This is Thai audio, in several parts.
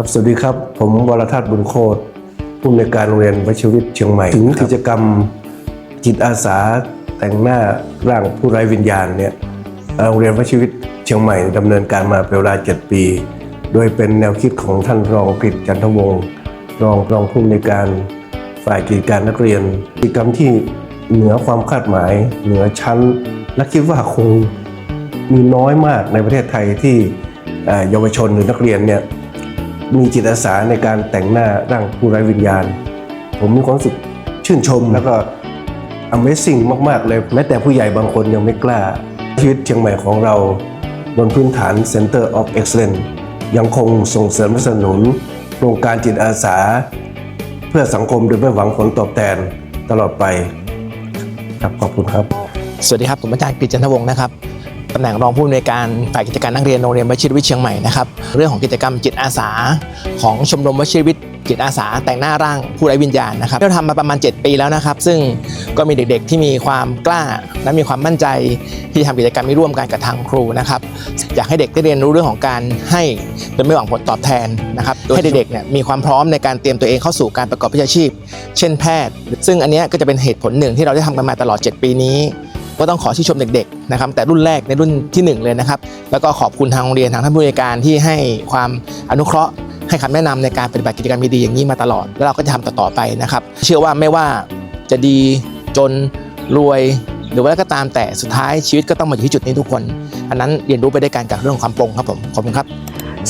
ครับสวัสดีครับ ผมวรทัศน์บุญโคตรผู้อำนวยการโรงเรียนวชิรวิทย์เชียงใหม่ ถึงกิจกรรมจิตอาสาแต่งหน้าร่างผู้ไร้วิญญาณเนี่ยเอ่อโรงเรียนวชิรวิทย์เชียงใหม่ดำเนินการมาเป็นเวลา 7 ปี โดยเป็นแนวคิดของท่านรองกฤษจันทวงศ์รองรองผู้อำนวยการฝ่ายกิจการนักเรียน กิจกรรมที่เหนือความคาดหมาย เหนือชั้น และคิดว่าคงมีน้อยมากในประเทศไทยที่เอ่อเยาวชนหรือนักเรียนเนี่ย มีจิตอาสาในการแต่งหน้าร่างผู้ไร้วิญญาณ ผมมีความรู้สึกชื่นชมแล้วก็ Amazing มากๆเลย แม้แต่ผู้ใหญ่บางคนยังไม่กล้า ชีวิตเชียงใหม่ของเรา บนพื้นฐาน Center of Excellence ยังคงส่งเสริมสนับสนุนโครงการจิตอาสา เพื่อสังคมโดยไม่หวังผลตอบแทนตลอดไป ครับขอบคุณครับ สวัสดีครับ ผมอาจารย์กฤษจันทวงศ์นะครับ ตำแหน่งรองผู้อำนวยการฝ่ายกิจการนักเรียนโรงเรียนวชิรวิทย์เชียงใหม่นะครับเรื่องของกิจกรรมจิตอาสา ของชมรมวชิรวิทย์จิตอาสาแต่งหน้าร่างผู้ไร้วิญญาณนะครับเราทำมาประมาณ 7 ปีแล้วนะครับ ซึ่งก็มีเด็กๆที่มีความกล้า และมีความมั่นใจที่ทำกิจกรรมนี้ร่วมกันกับทางครูนะครับอยากให้เด็กได้เรียนรู้เรื่องของการให้โดยไม่หวังผลตอบแทนนะครับให้เด็กๆเนี่ยมีความพร้อมในการเตรียมตัวเองเข้าสู่การประกอบวิชาชีพ เช่นแพทย์ ซึ่งอันนี้ก็จะเป็นเหตุผลหนึ่งที่เราได้ทำกันมาตลอด 7 ปีนี้ ก็ต้องขอชื่นชมเด็กๆนะครับแต่รุ่นแรกในรุ่นทีหนึ่1 เลยนะครับ แล้วก็ขอบคุณทางโรงเรียนทางท่านผู้ในวยการที่ให้ความอนุเคราะห์ให้คำแนะนำในการปฏิบัติกิจกรรมดีๆอย่างนี้มาตลอด แล้วเราก็จะทำต่อๆไปนะครับ เชื่อว่าไม่ว่าจะดีจนรวยหรือว่าก็ตามแต่สุดท้ายชีวิตก็ต้องมาอยู่ที่จุดนี้ทุกคน อันนั้นเรียนรู้ไปได้วยกันจากเรื่องของความปรงครับผมขอบคุณครับ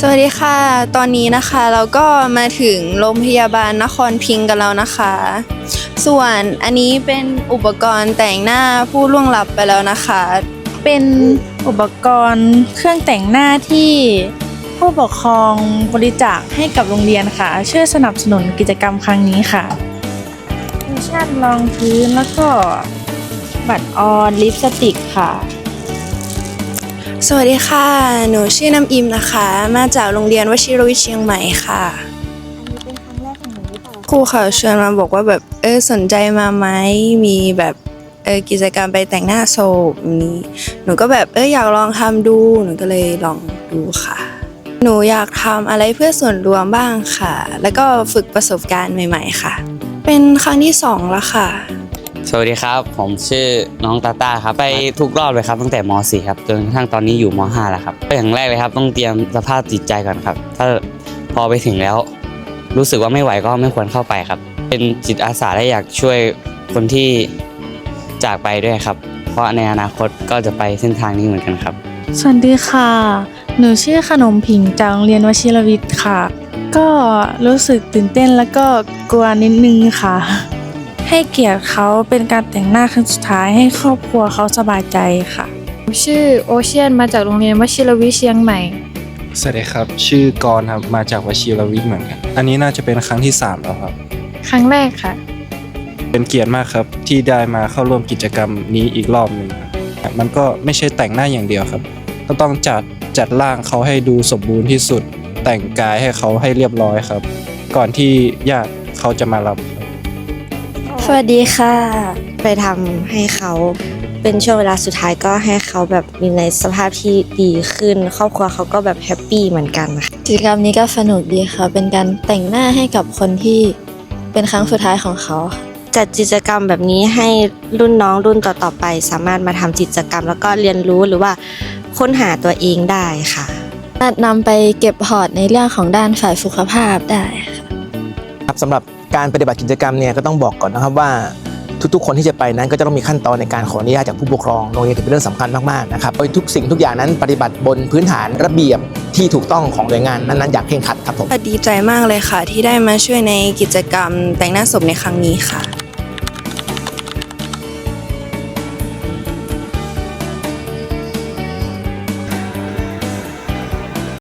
สวัสดีค่ะ ตอนนี้นะคะเราก็มาถึงโรงพยาบาลนครพิงกันแล้วนะคะ ส่วนอันนี้เป็นอุปกรณ์แต่งหน้าผู้ล่วงลับไปแล้วนะคะ เป็นอุปกรณ์เครื่องแต่งหน้าที่ผู้ปกครองบริจาคให้กับโรงเรียนค่ะช่วยสนับสนุนกิจกรรมครั้งนี้ค่ะมีชั่นรองพื้นแล้วก็บัตรออนลิปสติกค่ะ สวัสดีค่ะ หนูชื่อน้ำอิมนะคะ มาจากโรงเรียนวชิรวิทย์เชียงใหม่ค่ะ ครูเขาชวนมาบอกว่าแบบเออสนใจมาไหมมีแบบเออกิจกรรมไปแต่งหน้าโซบนี้ หนูก็แบบเอออยากลองทำดู หนูก็เลยลองดูค่ะ หนูอยากทำอะไรเพื่อส่วนรวมบ้างค่ะ แล้วก็ฝึกประสบการณ์ใหม่ ๆ ค่ะ เป็นครั้งที่สองแล้วค่ะ สวัสดีครับ ผมชื่อน้องตาตาครับ ไปทุกรอบเลยครับตั้งแต่ม .4 ครับจนกระทั่งตอนนี้อยู่ม .5 แล้วครับอย่างแรกเลยครับ ต้องเตรียมสภาพจิตใจก่อนครับ ถ้าพอไปถึงแล้ว รู้สึกว่าไม่ไหวก็ไม่ควรเข้าไปครับ เป็นจิตอาสาและอยากช่วยคนที่จากไปด้วยครับ เพราะในอนาคตก็จะไปเส้นทางนี้เหมือนกันครับ สวัสดีค่ะ หนูชื่อขนมผิงจากโรงเรียนวชิรวิทย์ค่ะ ก็รู้สึกตื่นเต้นแล้วก็กลัวนิดนึงค่ะ ให้เกียรติเขาเป็นการแต่งหน้าครั้งสุดท้ายให้ครอบครัวเขาสบายใจค่ะ ชื่อโอเชียนมาจากโรงเรียนวชิรวิทย์เชียงใหม่ สวัสดีครับ ชื่อกรณ์ครับ มาจากวชิรวิทย์เหมือนกัน อันนี้น่าจะเป็นครั้งที่ 3 แล้วครับ ครั้งแรกค่ะ เป็นเกียรติมากครับที่ได้มาเข้าร่วมกิจกรรมนี้อีกรอบหนึ่งครับมันก็ไม่ใช่แต่งหน้าอย่างเดียวครับ ก็ต้องจัดจัดร่างเขาให้ดูสมบูรณ์ที่สุด แต่งกายให้เขาให้เรียบร้อยครับ ก่อนที่ญาติเขาจะมารับครับส วัสดีค่ะ ไปทำให้เขาเป็นช่วงเวลาสุดท้ายก็ให้เขาแบบมีในสภาพที่ดีขึ้น ครอบครัวเขาก็แบบแฮปปี้เหมือนกันนะคะกิจกรรมนี้ก็สนุกดีค่ะ เป็นการแต่งหน้าให้กับคนที่เป็นครั้งสุดท้ายของเขาค่ะ จัดกิจกรรมแบบนี้ให้รุ่นน้องรุ่นต่อๆไป สามารถมาทำกิจกรรม แล้วก็เรียนรู้หรือว่าค้นหาตัวเองได้ค่ะ สามารถนำไปเก็บพอร์ตในเรื่องของด้านฝ่ายสุขภาพได้ค รับสำหรับการปฏิบัติกิจกรรมเนี่ยก็ต้องบอกก่อนนะครับว่าทุกๆ คนที่จะไปนั้นก็จะต้องมีขั้นตอนในการขออนุญาตจากผู้ปกครองโรงเรียนถือเป็นเรื่องสำคัญมากๆนะครับโดยทุกสิ่งทุกอย่างนั้นปฏิบัติบนพื้นฐานระเบียบที่ถูกต้องของหน่วยงานนั้นๆอย่างเคร่งครัดครับผมดีใจมากเลยค่ะ ที่ได้มาช่วยในกิจกรรมแต่งหน้าศพในครั้งนี้ค่ะ